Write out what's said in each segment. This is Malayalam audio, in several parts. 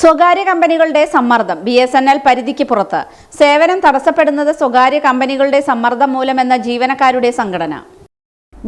സ്വകാര്യ കമ്പനികളുടെ സമ്മർദ്ദം ബി എസ് എൻ എൽ പരിധിക്ക് പുറത്ത്. സേവനം തടസ്സപ്പെടുന്നത് സ്വകാര്യ കമ്പനികളുടെ സമ്മർദ്ദം മൂലമെന്ന ജീവനക്കാരുടെ സംഘടന.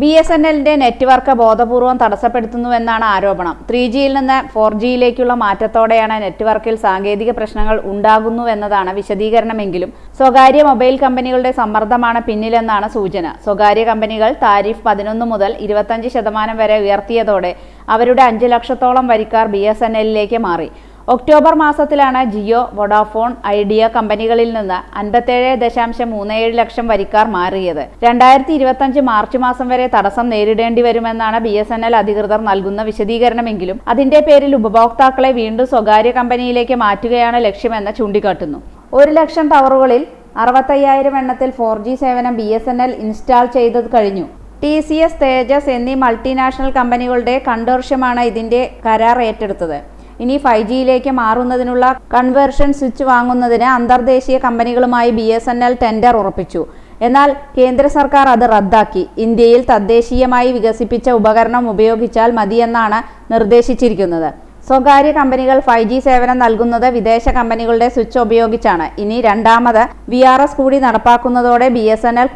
ബി എസ് എൻ എല്ലിന്റെ നെറ്റ്വർക്ക് ബോധപൂർവം തടസ്സപ്പെടുത്തുന്നുവെന്നാണ് ആരോപണം. ത്രീ ജിയിൽ നിന്ന് ഫോർ ജിയിലേക്കുള്ള മാറ്റത്തോടെയാണ് നെറ്റ്വർക്കിൽ സാങ്കേതിക പ്രശ്നങ്ങൾ ഉണ്ടാകുന്നുവെന്നതാണ് വിശദീകരണമെങ്കിലും സ്വകാര്യ മൊബൈൽ കമ്പനികളുടെ സമ്മർദ്ദമാണ് പിന്നിലെന്നാണ് സൂചന. സ്വകാര്യ കമ്പനികൾ താരിഫ് പതിനൊന്ന് മുതൽ ഇരുപത്തഞ്ച് ശതമാനം വരെ ഉയർത്തിയതോടെ അവരുടെ അഞ്ച് ലക്ഷത്തോളം വരിക്കാർ ബി എസ് എൻ എല്ലിലേക്ക് മാറി. ഒക്ടോബർ മാസത്തിലാണ് ജിയോ വൊഡാഫോൺ ഐഡിയ കമ്പനികളിൽ നിന്ന് അൻപത്തേഴ് ദശാംശം മൂന്ന് ഏഴ് ലക്ഷം വരിക്കാർ മാറിയത്. രണ്ടായിരത്തി ഇരുപത്തഞ്ച് മാർച്ച് മാസം വരെ തടസ്സം നേരിടേണ്ടി വരുമെന്നാണ് ബി എസ് എൻ എൽ അധികൃതർ നൽകുന്ന വിശദീകരണമെങ്കിലും അതിന്റെ പേരിൽ ഉപഭോക്താക്കളെ വീണ്ടും സ്വകാര്യ കമ്പനിയിലേക്ക് മാറ്റുകയാണ് ലക്ഷ്യമെന്ന് ചൂണ്ടിക്കാട്ടുന്നു. ഒരു ലക്ഷം ടവറുകളിൽ അറുപത്തയ്യായിരം എണ്ണത്തിൽ ഫോർ ജി സേവനം B S N L install ചെയ്തത് കഴിഞ്ഞു. ടി സി എസ് തേജസ് എന്നീ മൾട്ടിനാഷണൽ കമ്പനികളുടെ കണ്ടോർഷ്യമാണ് ഇതിന്റെ കരാർ ഏറ്റെടുത്തത്. ഇനി ഫൈവ് ജിയിലേക്ക് മാറുന്നതിനുള്ള കൺവേർഷൻ സ്വിച്ച് വാങ്ങുന്നതിന് അന്തർദേശീയ കമ്പനികളുമായി B S N L tender ഉറപ്പിച്ചു. എന്നാൽ കേന്ദ്ര സർക്കാർ അത് റദ്ദാക്കി. ഇന്ത്യയിൽ തദ്ദേശീയമായി വികസിപ്പിച്ച ഉപകരണം ഉപയോഗിച്ചാൽ മതിയെന്നാണ് നിർദ്ദേശിച്ചിരിക്കുന്നത്. സ്വകാര്യ കമ്പനികൾ ഫൈവ് ജി സേവനം നൽകുന്നത് വിദേശ കമ്പനികളുടെ സ്വിച്ച് ഉപയോഗിച്ചാണ്. ഇനി രണ്ടാമത് വി കൂടി നടപ്പാക്കുന്നതോടെ ബി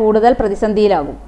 കൂടുതൽ പ്രതിസന്ധിയിലാകും.